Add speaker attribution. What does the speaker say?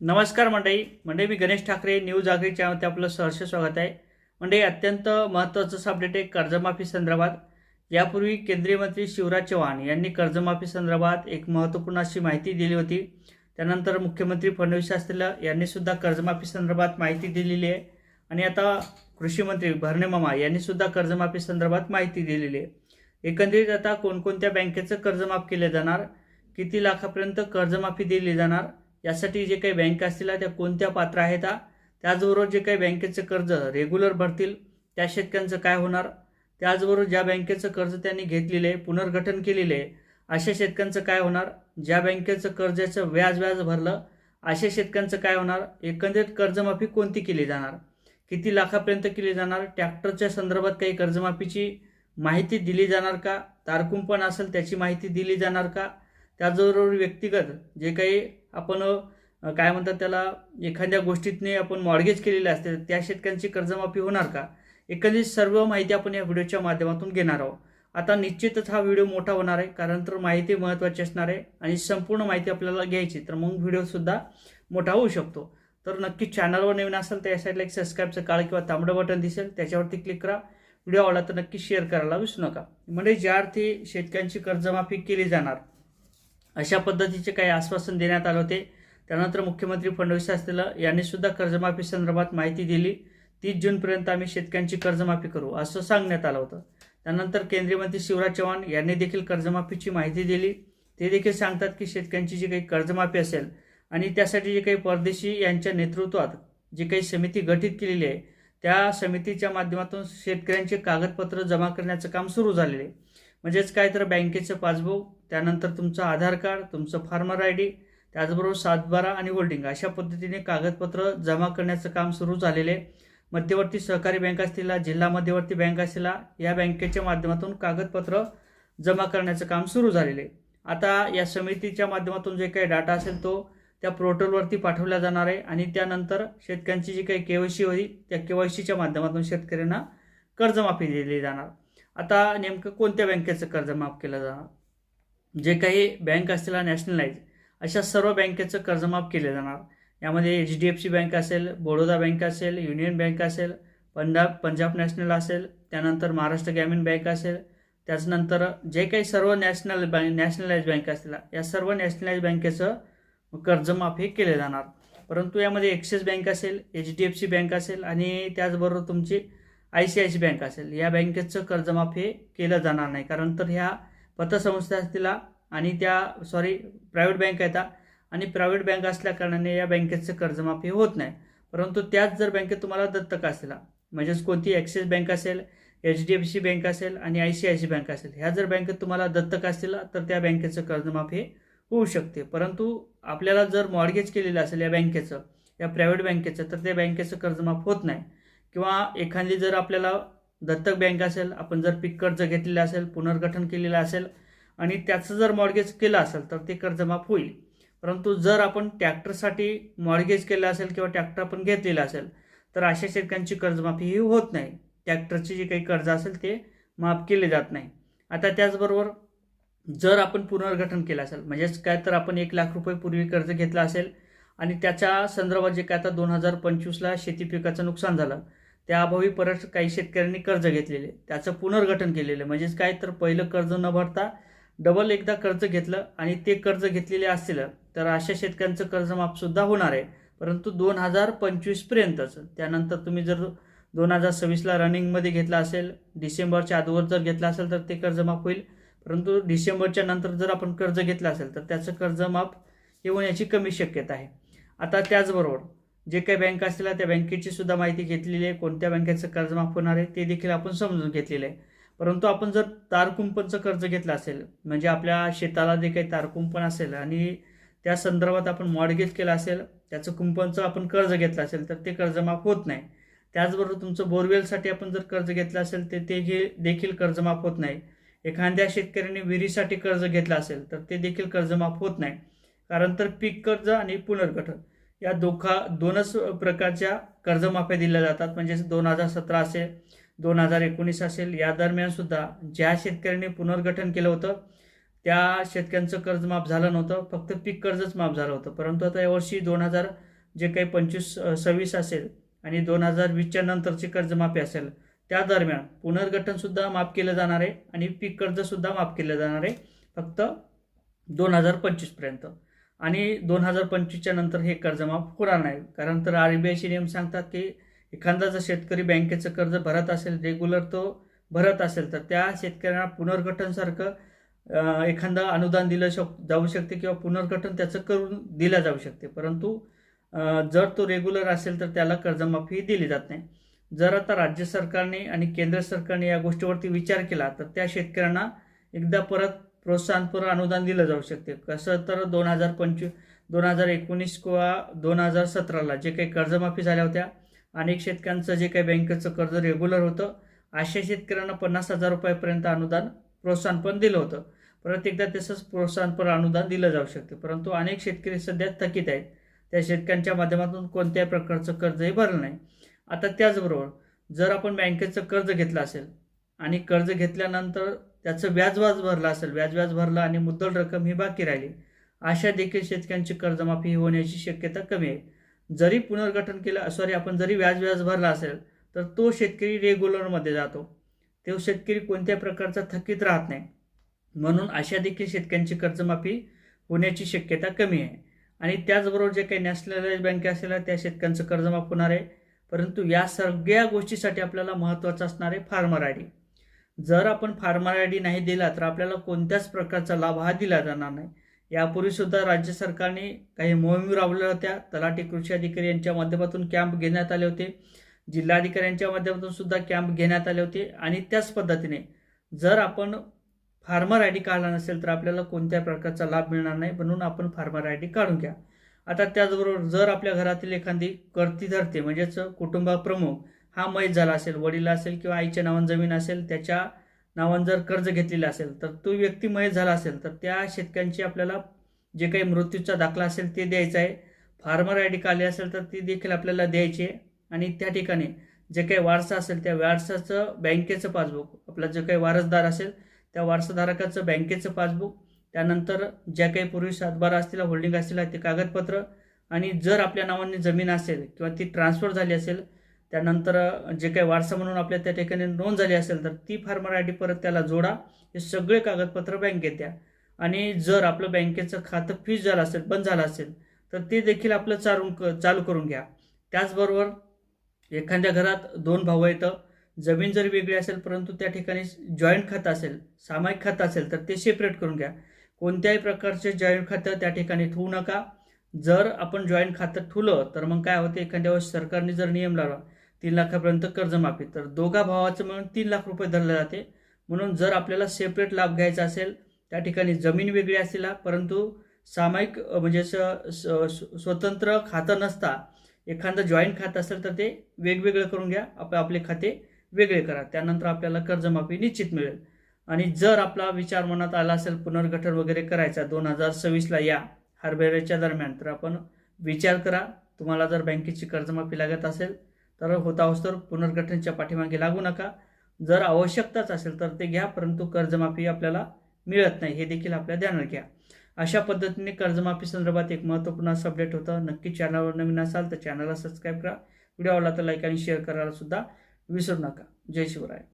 Speaker 1: नमस्कार मंडळी. मंडळी मी गणेश ठाकरे न्यूज जागरी चॅनलमध्ये आपलं सहर्ष स्वागत आहे. मंडळी अत्यंत महत्त्वाचं असं अपडेट आहे कर्जमाफी संदर्भात. यापूर्वी केंद्रीय मंत्री शिवराज चव्हाण यांनी कर्जमाफी संदर्भात एक महत्त्वपूर्ण अशी माहिती दिली होती. त्यानंतर मुख्यमंत्री फडणवीस असतील यांनीसुद्धा कर्जमाफी संदर्भात माहिती दिलेली आहे. आणि आता कृषी मंत्री भरणे मामा कर्जमाफी संदर्भात माहिती दिलेली आहे. एकंदरीत आता कोणकोणत्या बँकेचं कर्जमाफ केले जाणार? किती लाखापर्यंत कर्जमाफी दिली जाणार? यासाठी जे काही बँक असतील त्या कोणत्या पात्र आहेत त्याचबरोबर जे काही बँकेचं कर्ज रेग्युलर भरतील त्या शेतकऱ्यांचं काय होणार? त्याचबरोबर ज्या बँकेचं कर्ज त्यांनी घेतलेलं आहे पुनर्गठन केलेलं आहे अशा शेतकऱ्यांचं काय होणार? ज्या बँकेचं कर्जाचं व्याज व्याज भरलं अशा शेतकऱ्यांचं काय होणार? एकंदरीत कर्जमाफी कोणती केली जाणार? किती लाखापर्यंत केली जाणार? ट्रॅक्टरच्या संदर्भात काही कर्जमाफीची माहिती दिली जाणार का? तारकुंपण असेल त्याची माहिती दिली जाणार का? त्याचबरोबर व्यक्तिगत जे काही आपण काय म्हणतात त्याला एखाद्या गोष्टीतने आपण मॉर्गेज केलेले असते त्या शेतकऱ्यांची कर्जमाफी होणार का? एकंदरीत सर्व माहिती आपण या व्हिडिओच्या माध्यमातून घेणार आहोत. आता निश्चितच हा व्हिडिओ मोठा होणार आहे कारण तर माहिती महत्त्वाची असणार आहे आणि संपूर्ण माहिती आपल्याला घ्यायची तर मग व्हिडिओसुद्धा मोठा होऊ शकतो. तर नक्की चॅनलवर नवीन असेल तर या साईडला एक सबस्क्राईबचं काळ किंवा तांबडं बटन दिसेल त्याच्यावरती क्लिक करा. व्हिडिओ आवडला तर नक्की शेअर करायला विसरू नका. म्हणजे ज्या अर्थी शेतकऱ्यांची कर्जमाफी केली जाणार अशा पद्धतीचे काही आश्वासन देण्यात आले होते. त्यानंतर मुख्यमंत्री फडणवीस शास्त्रीला यांनी सुद्धा कर्जमाफी संदर्भात माहिती दिली. तीस जूनपर्यंत आम्ही शेतकऱ्यांची कर्जमाफी करू असं सांगण्यात आलं होतं. त्यानंतर केंद्रीय मंत्री शिवराज चव्हाण यांनी देखील कर्जमाफीची माहिती दिली. ते देखील सांगतात की शेतकऱ्यांची जी काही कर्जमाफी असेल आणि त्यासाठी जे काही परदेशी यांच्या नेतृत्वात जी काही समिती गठीत केलेली आहे त्या समितीच्या माध्यमातून शेतकऱ्यांचे कागदपत्र जमा करण्याचं काम सुरू झालेलं आहे. म्हणजेच काय तर बँकेचं पासबुक त्यानंतर तुमचं आधार कार्ड तुमचं फार्मर आय डी त्याचबरोबर सातबारा आणि होल्डिंग अशा पद्धतीने कागदपत्र जमा करण्याचं काम सुरू झालेले. आहे मध्यवर्ती सहकारी बँक असतील जिल्हा मध्यवर्ती बँक असतील या बँकेच्या माध्यमातून कागदपत्र जमा करण्याचं काम सुरू झालेले. आहे आता या समितीच्या माध्यमातून जे काही डाटा असेल तो त्या पोर्टलवरती पाठवला जाणार आहे आणि त्यानंतर शेतकऱ्यांची जी काही केवायसी होती त्या केवायसीच्या माध्यमातून शेतकऱ्यांना कर्जमाफी दिली जाणार. आता नेमकं कोणत्या बँकेचं कर्ज माफ केलं जाणार जे काही बँक असतील नॅशनलाइज अशा सर्व बँकेचं कर्ज माफ केले जाणार. यामध्ये H D F C bank असेल बडोदा बँक असेल युनियन बँक असेल पंजाब पंजाब नॅशनल असेल त्यानंतर महाराष्ट्र ग्रामीण बँक असेल त्याचनंतर जे काही सर्व नॅशनल बँक नॅशनलाइज बँक असतील या सर्व नॅशनलाइज बँकेचं कर्जमाफी केले जाणार. परंतु यामध्ये ॲक्सिस बँक असेल H D F C bank असेल आणि त्याचबरोबर तुमची I C I C bank असेल या बँकेचं कर्जमाफी केलं जाणार नाही. कारण तर ह्या पतसंस्था असतील आणि त्या सॉरी प्रायव्हेट बँक आहेत आणि प्रायव्हेट बँक असल्या कारणाने या बँकेचं कर्जमाफी होत नाही. परंतु त्याच जर बँकेत तुम्हाला दत्तक असेल म्हणजेच कोणती ॲक्सिस बँक असेल H D F C bank असेल आणि I C I C bank असेल ह्या जर बँकेत तुम्हाला दत्तक असतील तर त्या बँकेचं कर्जमाफी होऊ शकते. परंतु आपल्याला जर मॉर्गेज केलेलं असेल या बँकेचं या प्रायव्हेट बँकेचं तर त्या बँकेचं कर्जमाफ होत नाही. किंवा एखादी जर आपल्याला दत्तक बँक असेल आपण जर पीक कर्ज घेतलेलं असेल पुनर्गठन केलेलं असेल आणि त्याचं जर मॉर्गेज केलं असेल तर ते कर्जमाफ होईल. परंतु जर आपण ट्रॅक्टरसाठी मॉर्गेज केलं असेल किंवा ट्रॅक्टर आपण घेतलेलं असेल तर अशा शेतकऱ्यांची कर्जमाफी ही होत नाही. ट्रॅक्टरची जी काही कर्ज असेल ते माफ केले जात नाही. आता त्याचबरोबर जर आपण पुनर्गठन केलं असेल म्हणजेच काय तर आपण एक लाख रुपये पूर्वी कर्ज घेतलं असेल आणि त्याच्या संदर्भात जे काय आता दोन हजार पंचवीसला शेती पिकाचं नुकसान झालं त्या अभावी परत काही शेतकऱ्यांनी कर्ज घेतलेले. त्याचं पुनर्गठन केलेलं. म्हणजेच काय? तर पहिलं कर्ज न भरता डबल एकदा कर्ज घेतलं आणि ते कर्ज घेतलेले असतील तर अशा शेतकऱ्यांचं कर्जमाफसुद्धा होणार आहे. परंतु दोन हजार पंचवीसपर्यंतच त्यानंतर तुम्ही जर दोन हजार सव्वीसला रनिंगमध्ये घेतला असेल डिसेंबरच्या अगोदर जर घेतला असेल तर ते कर्जमाफ होईल. परंतु डिसेंबरच्या नंतर जर आपण कर्ज घेतलं असेल तर त्याचं कर्जमाफ हे होण्याची कमी शक्यता आहे. आता त्याचबरोबर जे काही बँक असतील त्या बँकेची सुद्धा माहिती घेतलेली आहे. कोणत्या बँकेचं कर्जमाफ होणार आहे ते देखील आपण समजून घेतलेलं आहे. परंतु आपण जर तारकुंपणचं कर्ज घेतलं असेल म्हणजे आपल्या शेताला जे काही तारकुंपण असेल आणि त्या संदर्भात आपण मॉडगेज केलं असेल त्याचं कुंपणचं आपण कर्ज घेतलं असेल तर ते कर्जमाफ होत नाही. त्याचबरोबर तुमचं बोरवेलसाठी आपण जर कर्ज घेतलं असेल तर ते घे देखील कर्जमाफ होत नाही. एखाद्या शेतकऱ्याने विहिरीसाठी कर्ज घेतलं असेल तर ते देखील कर्जमाफ होत नाही. कारण तर पीक कर्ज आणि पुनर्गठन. या दोखा दोनच प्रकारच्या कर्जमाफ्या दिल्या जातात. म्हणजे दोन हजार सतरा असेल दोन हजार एकोणीस असेल या दरम्यान सुद्धा ज्या शेतकऱ्यांनी पुनर्गठन केलं होतं त्या शेतकऱ्यांचं कर्ज माफ झालं नव्हतं. फक्त पीक कर्जच माफ झालं होतं. परंतु आता यावर्षी दोन हजार जे काही पंचवीस सव्वीस असेल आणि दोन हजार वीसच्या नंतरची कर्जमाफी असेल त्या दरम्यान पुनर्गठनसुद्धा माफ केलं जाणार आहे आणि पीक कर्जसुद्धा माफ केलं जाणार आहे फक्त दोन हजार पंचवीसपर्यंत आणि दोन हजार पंचवीसच्या नंतर हे कर्जमाफ होणार नाही. कारण तर आर बी आयचे नियम सांगतात की एखादा जर शेतकरी बँकेचं कर्ज भरत असेल रेग्युलर तो भरत असेल तर त्या शेतकऱ्यांना पुनर्गठनसारखं एखादं अनुदान दिलं शक जाऊ शकते किंवा पुनर्गठन त्याचं करून दिलं जाऊ शकते. परंतु जर तो रेग्युलर असेल तर त्याला कर्जमाफी दिली जात नाही. जर आता राज्य सरकारने आणि केंद्र सरकारने या गोष्टीवरती विचार केला तर त्या शेतकऱ्यांना एकदा परत प्रोत्साहनपर अनुदान दिलं जाऊ शकते. कसं तर दोन हजार पंचवीस दोन हजार एकोणीस किंवा दोन हजार सतराला जे काही कर्जमाफी झाल्या होत्या अनेक शेतकऱ्यांचं जे काही बँकेचं कर्ज रेग्युलर होतं अशा शेतकऱ्यांना पन्नास हजार रुपयापर्यंत अनुदान प्रोत्साहन पण दिलं होतं. परत एकदा तसंच प्रोत्साहनपर अनुदान दिलं जाऊ शकते. परंतु अनेक शेतकरी सध्या थकीत आहेत. त्या शेतकऱ्यांच्या माध्यमातून कोणत्याही प्रकारचं कर्जही भरलं नाही. आता त्याचबरोबर जर आपण बँकेचं कर्ज घेतलं असेल आणि कर्ज घेतल्यानंतर त्याचं व्याज व्याज भरलं असेल व्याज व्याज भरलं आणि मुद्दल रक्कम ही बाकी राहिली अशा देखील शेतकऱ्यांची कर्जमाफी होण्याची शक्यता कमी आहे. जरी पुनर्गठन केलं सॉरी आपण जरी व्याज व्याज भरला असेल तर तो शेतकरी रेग्युलरमध्ये जातो. तो शेतकरी कोणत्याही प्रकारचा थकीत राहत नाही. म्हणून अशा देखील शेतकऱ्यांची कर्जमाफी होण्याची शक्यता कमी आहे. आणि त्याचबरोबर जे काही नॅशनलाइज बँक असेल त्या शेतकऱ्यांचं कर्जमाफ होणार आहे. परंतु या सगळ्या गोष्टीसाठी आपल्याला महत्त्वाचं असणार आहे फार्मर आय डी जर आपण फार्मर आय डी नाही दिला तर आपल्याला कोणत्याच प्रकारचा लाभ हा दिला जाणार नाही. यापूर्वी सुद्धा राज्य सरकारने काही मोहीम राबवल्या होत्या. तलाठी कृषी अधिकारी यांच्या माध्यमातून कॅम्प घेण्यात आले होते. जिल्हाधिकाऱ्यांच्या माध्यमातून सुद्धा कॅम्प घेण्यात आले होते. आणि त्याच पद्धतीने जर आपण फार्मर आय डी काढला नसेल तर आपल्याला कोणत्या प्रकारचा लाभ मिळणार नाही. म्हणून आपण फार्मर आय डी काढून घ्या. आता त्याचबरोबर जर आपल्या घरातील एखादी कर्ती धरते म्हणजेच कुटुंबा प्रमुख हा मैत झाला असेल वडील असेल किंवा आईच्या नावान जमीन असेल त्याच्या नावान जर कर्ज घेतलेलं असेल तर तो व्यक्ती मयत झाला असेल तर त्या शेतकऱ्यांची आपल्याला जे काही मृत्यूचा दाखला असेल ते द्यायचा आहे. फार्मर आय डी काढली असेल तर ती देखील आपल्याला द्यायची आहे. आणि त्या ठिकाणी जे काही वारसा असेल त्या वारसाचं बँकेचं पासबुक आपला जो काही वारसदार असेल त्या वारसधारकाचं बँकेचं पासबुक त्यानंतर ज्या काही पूर्वी सातबारा असतील होल्डिंग असतील ते कागदपत्र आणि जर आपल्या नावाने जमीन असेल किंवा ती ट्रान्सफर झाली असेल त्यानंतर जे काही वारसा म्हणून आपल्या त्या ठिकाणी नोंद झाली असेल तर ती फार्मर आय डी परत त्याला जोडा. हे सगळे कागदपत्र बँकेत द्या आणि जर आपलं बँकेचं खातं फीज झालं असेल बंद झालं असेल तर ते देखील आपलं चालून क चालू करून घ्या. त्याचबरोबर एखाद्या घरात दोन भाऊ येतं जमीन जर वेगळी असेल परंतु त्या ठिकाणी जॉईंट खातं असेल सामायिक खातं असेल तर ते सेपरेट करून घ्या. कोणत्याही प्रकारचे जॉईंट खातं त्या ठिकाणी ठेवू नका. जर आपण जॉईंट खातं ठुलं तर मग काय होते? एखाद्या वेळेस सरकारने जर नियम लावला तीन लाखापर्यंत कर्जमाफी. तर दोघा भावाचं म्हणून तीन लाख रुपये धरले जाते. म्हणून जर आपल्याला सेपरेट लाभ घ्यायचा असेल त्या ठिकाणी जमीन वेगळी असेल परंतु सामायिक म्हणजे स- स- स- स्वतंत्र खातं नसता एखादं जॉईंट खातं असेल तर ते वेगवेगळं करून घ्या. आप आपले खाते वेगळे करा. त्यानंतर आपल्याला कर्जमाफी निश्चित मिळेल. आणि जर आपला विचार मनात आला असेल पुनर्गठन वगैरे करायचा दोन हजार सव्वीसला या हरभऱ्याच्या दरम्यान तर आपण विचार करा. तुम्हाला जर बँकेची कर्जमाफी लागत असेल तर होता तर पुनर्गठनच्या पाठीमागे लागू नका. जर आवश्यकताच असेल तर ते घ्या परंतु कर्जमाफी आपल्याला मिळत नाही. हे देखील आपल्या ध्यानात घ्या. अशा पद्धतीने कर्जमाफी संदर्भात एक महत्त्वपूर्ण असं अपडेट होतं. नक्की चॅनलवर नवीन असाल तर चॅनलला सबस्क्राईब करा. व्हिडिओ आवडला तर लाईक आणि शेअर करायला सुद्धा विसरू नका. जय शिवराय.